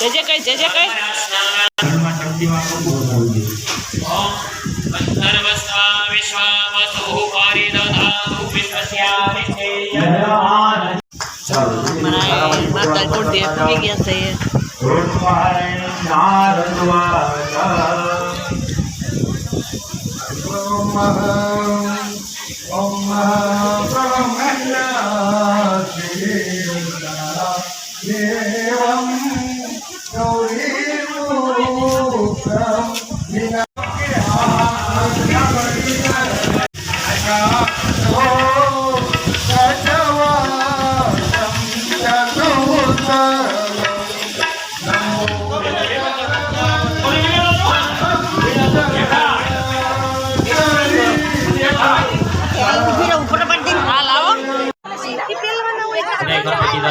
જે જે કઈ જે જે કઈ મારા માતા કુળદેવ થઈ ગયા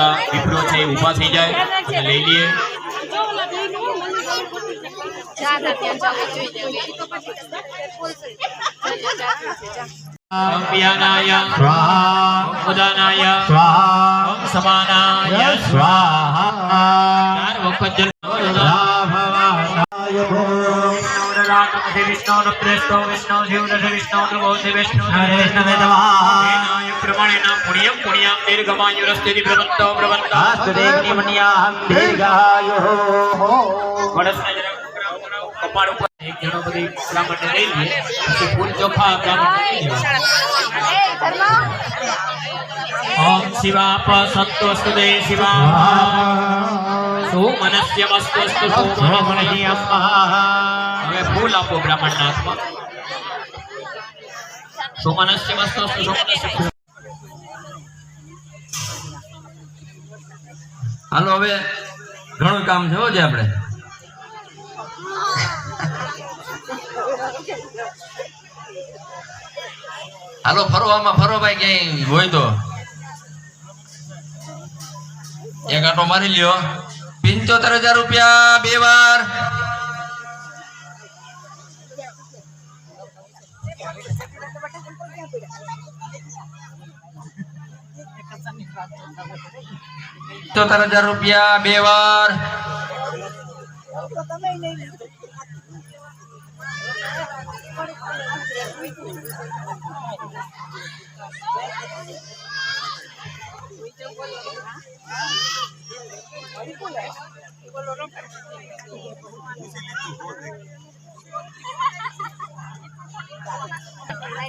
ગણપતિ દીપડો છે એ ઊભા થઈ જાય અને લઈ લઈએ. ઉદાનાય સમાનાય ચાર વખત જલ નમઃ વિષ્ણુ નમઃ પ્રેષ્ઠો વિષ્ણુ જીવ નમઃ વિષ્ણુ નમો વિષ્ણુ. એનાય પ્રમાણેના પુણ્યમ પુણ્યમ દીર્ઘમાયુરસ્તિતિ પ્રવંતો પ્રવંતા વડસના જરા કપાળ ઉપર એક જણો બધી બ્રાહ્મણને લઈ લે. પછી ફૂલ ચોખા. ઓમ શિવાપ સત્વસ્તુ દે શિવા સુમનસ્યમસ્તુ સુમનસ્યમ હવે ફૂલ આપો બ્રાહ્મણના હાથમાં. હાલો, હવે ઘણું કામ છે હો આપણે. હાલો, ફરો ફરો ભાઈ, ક્યાંય હોય તો. એક આટો મારી લ્યો. પિંચોતેર હજાર રૂપિયા બે વાર. પિંચોતેર હજાર રૂપિયા બે વાર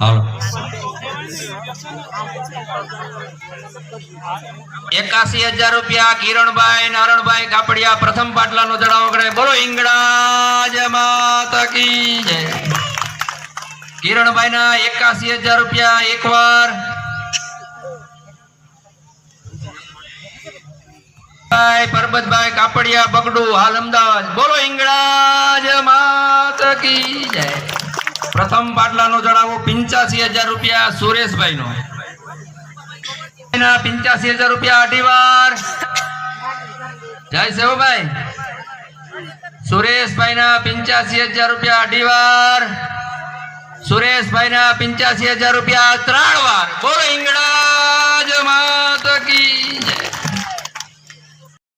હાલો એકાસી હજાર રૂપિયા કિરણભાઈ, નારણભાઈ કાપડિયા પ્રથમ પાટલા નો કરે. બોલો કી જય. કિરણભાઈ ના એકાસી હજાર રૂપિયા એક વાર પરબતભાઈ કાપડિયા બગડું, હાલ અમદાવાદ. બોલો ઈંગળાજ માતા કી જય. પ્રથમ પાટલાનો જણાવો પિંચાસી હજાર રૂપિયા સુરેશભાઈ નો પિંચાસી હજાર રૂપિયા અઢી વાર. જય સેવભાઈ. સુરેશભાઈ ના પિંચાસી હજાર રૂપિયા અઢી વાર. સુરેશભાઈ ના પિંચાસી હજાર રૂપિયા ત્રણ વાર. બોલો કી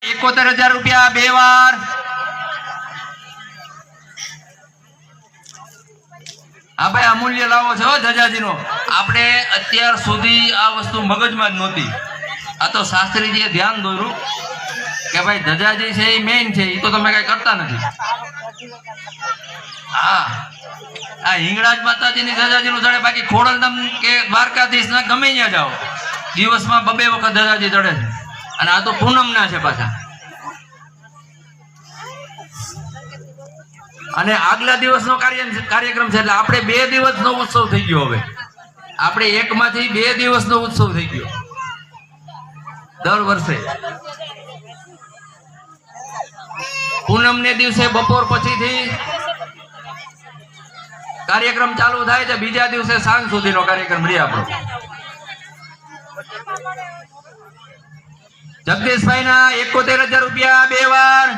એકોતેર હજાર રૂપિયા બે વાર. હા ભાઈ, અમૂલ્ય લાવો છો ધજાજીનો. આપણે અત્યાર સુધી આ વસ્તુ મગજમાં જ નહોતી. આ તો શાસ્ત્રીજીએ ધ્યાન દોર્યું કે ભાઈ ધજાજી છે એ મેઇન છે એ તો તમે કઈ કરતા નથી. હા. આ હિંગળાજ માતાજીની ધજાજીનું ચડે બાકી ખોડલધામ કે દ્વારકાધીશ ના ગમે ત્યાં જાઓ. દિવસમાં બબે વખત ધજાજી ચડે છે. અને આ તો પૂનમના છે પાછા. અને આગલા દિવસનો કાર્યક્રમ છે એટલે આપણે બે દિવસનો ઉત્સવ થઈ ગયો હવે. આપણે એકમાંથી બે દિવસનો ઉત્સવ થઈ ગયો. દર વર્ષે. પૂનમ ને દિવસે બપોર પછીથી કાર્યક્રમ ચાલુ થાય છે. બીજા દિવસે સાંજ સુધીનો કાર્યક્રમ રહે આપણો. જગદીશભાઈ ના એકોતેર હજાર રૂપિયા બે વાર.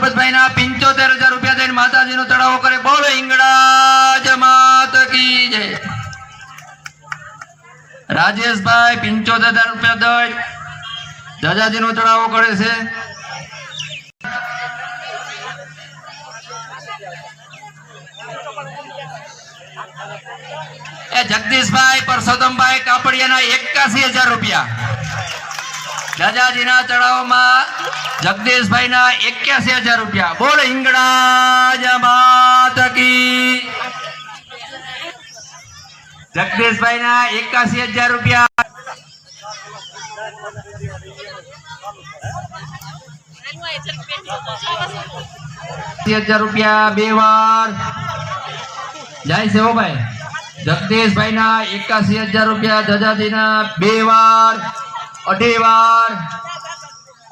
ના કરે. રાજેશભાઈ પિંચોતેર હજાર રૂપિયા દઈ. દાદાજી નો ચડાવો કરે છે. એ જગદીશભાઈ પરસોત્તમભાઈ કાપડિયાના એકાસી હજાર રૂપિયા. દાદાજીના ચડાવમાં જગદીશભાઈના એક્યાસી હજાર રૂપિયા. બોલ હિંગળાજ માત કી. જગદીશભાઈના એકાસી હજાર રૂપિયા. હજાર રૂપિયા બે વાર. જાય છે હો ભાઈ જગદીશભાઈ ના એકાસી હજાર રૂપિયા જજાજી ના બે વાર. અઢી વાર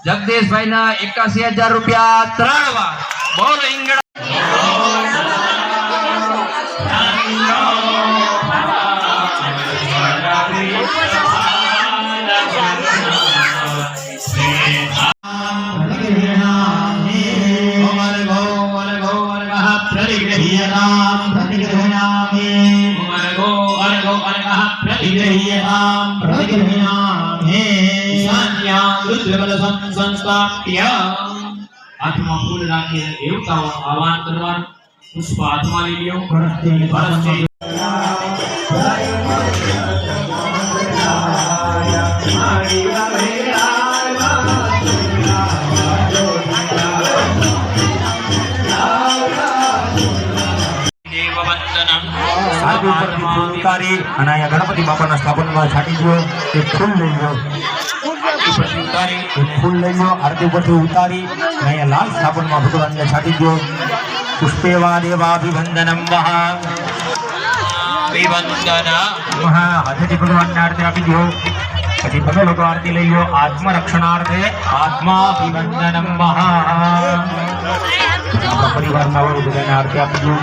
જગદીશભાઈ ના એકાસી હજાર રૂપિયા ત્રણ વાર. બોલ ઈંગડા હાથમાં ફૂલ રાખીને દેવતાઓનું આહવાન કરવાનું. પુષ્પ હાથમાં લઈ લ્યો ભરતજી સાધુ ઉપરથી ફૂલ ઉતારી અને અહીંયા ગણપતિ બાપાના સ્થાપનમાં છાંટી ગયો તે ફૂલ લઈ ગયો. ફૂલ લઈ ગયો. આરતી ઉપરથી ઉતારી અને અહીંયા લાલ સ્થાપનમાં ભગવાનને છાંટી ગયો પુષ્પેવા દેવાભિવંદનમ મહા મહા હાથેથી ભગવાનને આરતી આપી દો પછી તમે લોકો આરતી લઈ લો આત્મરક્ષણાર્થે આત્માભિવંદનમ મહા. પરિવારના હોય બધાને આરતી આપી દો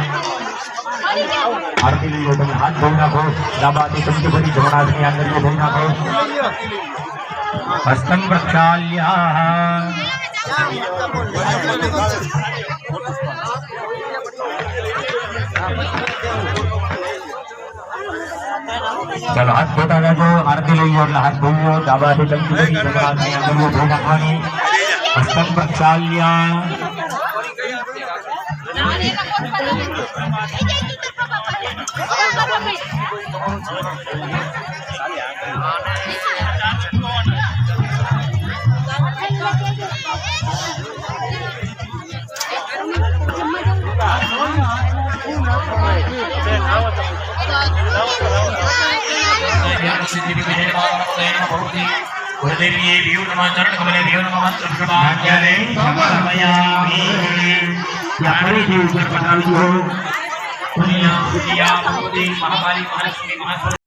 आरती लीजिए तुम हाथ धोई नाखो दाबाती तुम के बड़ी जमनादनी अंदर ये धोई नाखो हस्तम प्रक्षाल्य चलो हाथ छोटा कर दो आरती लो और हाथ घूमो दाबा से चल चुकी अंदर वो भोग खाने हस्तम प्रक्षाल्या गुरुदेवीये वियो नमः चरण कमले वियो नमः मंत्र प्रभाव ज्ञाने समया में यात्री जीव पर पता भी हो। महाभारी महालक्ष्मी महा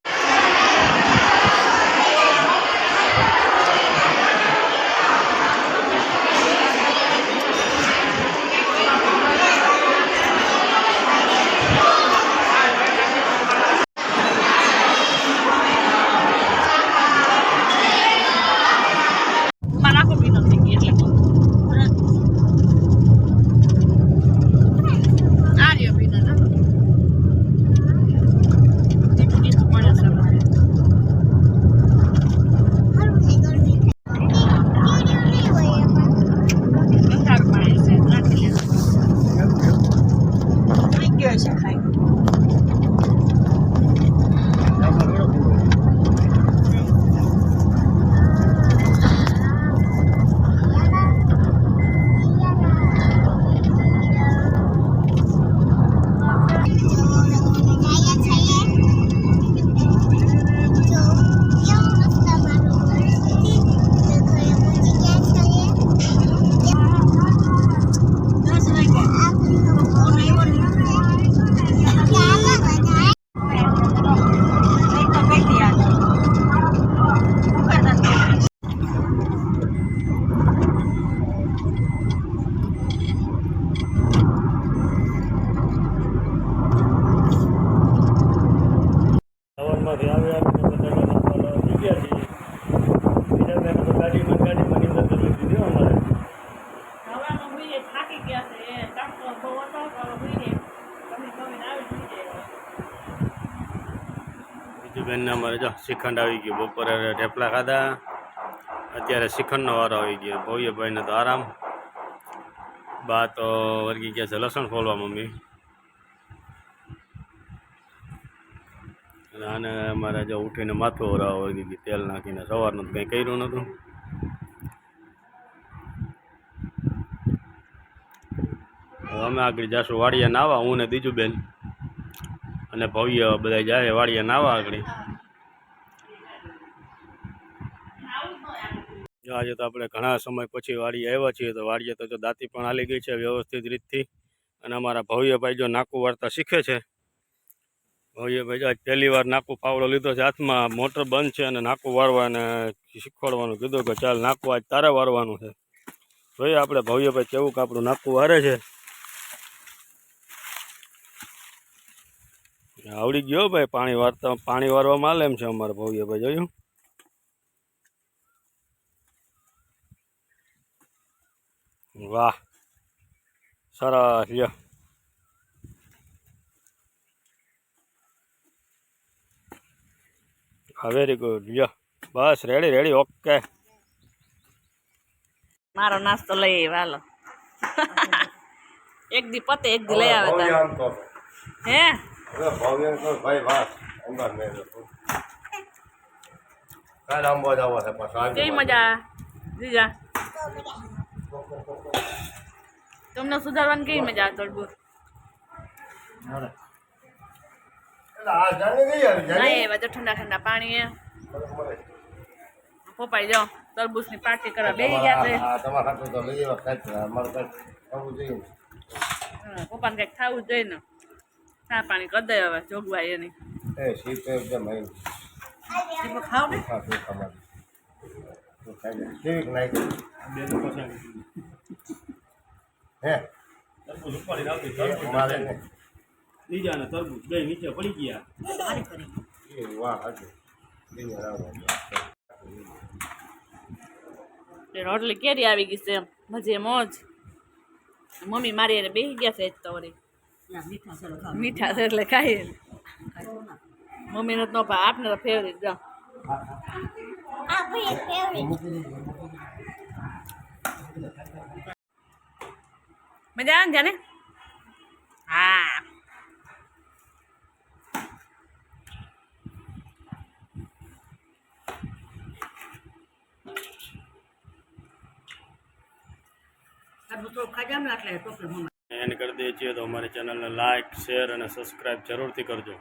બીજું જો શ્રીખંડ આવી ગયું. બપોરે ઢેપલા ખાધા. અત્યારે શ્રીખંડનો વારો આવી ગયો. ભવ્યભાઈને તો આરામ. બા તો વર્ગી ગયા છે લસણ ફોલવા મમ્મી. અને અમારે જો ઉઠીને માથું ઓરાવા વર્ગી ગયું તેલ નાખીને સવારનું કંઈ કર્યું નહોતું. અમે આગળ જાશું વાડિયા નાવા. હું ને બીજું બેન. અને ભવ્ય બધા જાય વાડિયા નાવા આગળ. આજે તો આપણે ઘણા સમય પછી વાડીએ આવ્યા છીએ, તો વાડીએ તો જો દાંતી પણ હાલી ગઈ છે વ્યવસ્થિત રીતથી. અને અમારા ભવ્યભાઈ જો નાકું વાર્તા શીખે છે. ભવ્યભાઈ જો આજ પહેલી વાર નાકું પાવડો લીધો છે. હાથમાં મોટર બંધ છે અને નાકું વારવા અને શીખવાડવાનું કીધું કે ચાલ નાકું આજ તારે વારવાનું છે. જોઈએ આપણે ભવ્યભાઈ કેવું કે આપણું નાકું વારે છે. આવડી ગયો ભાઈ પાણી વારતા, પાણી વારવામાં આલે એમ છે અમારે ભવ્યભાઈ, જોયું? વાહ. સરસ લ્યો. વેરી ગુડ લ્યો. બસ રેડી રેડી ઓકે મારો નાસ્તો લઈ વાલો એક દી પતે એક દી લઈ આવે હે? કેવી મજા? જીજા તમને સુધારવાની કેવી મજા આવે તડબૂર? એવા તો ઠંડા ઠંડા પાણી પોપાઈ જાઓ તરબૂચની પાર્ટી કરવા બેસી ગયા પપ્પાને કંઈક ખાવું જ જોઈએ ને. ચા પાણી કરી દે હવે જોગવાઈ એની ખાવ ને. તરબૂચ ઉપાડી રાખી તરબૂચ તરબૂચ બે નીચે પડી ગયા રોટલી કેરી આવી ગઈ છે મજે મોજ. મમ્મી મારી એને બેસી ગયા છે જ તો વળી. મીઠા છે એટલે ખાઈએ. મમ્મીનો તો આપને તો ફેવરિટ જાઓ. આપણી ફેવરિટ મજા આવે ને જાને હા. એને કરી દઈએ છીએ તો અમારી ચેનલને લાઇક શેર અને સબસ્ક્રાઈબ જરૂરથી કરજો.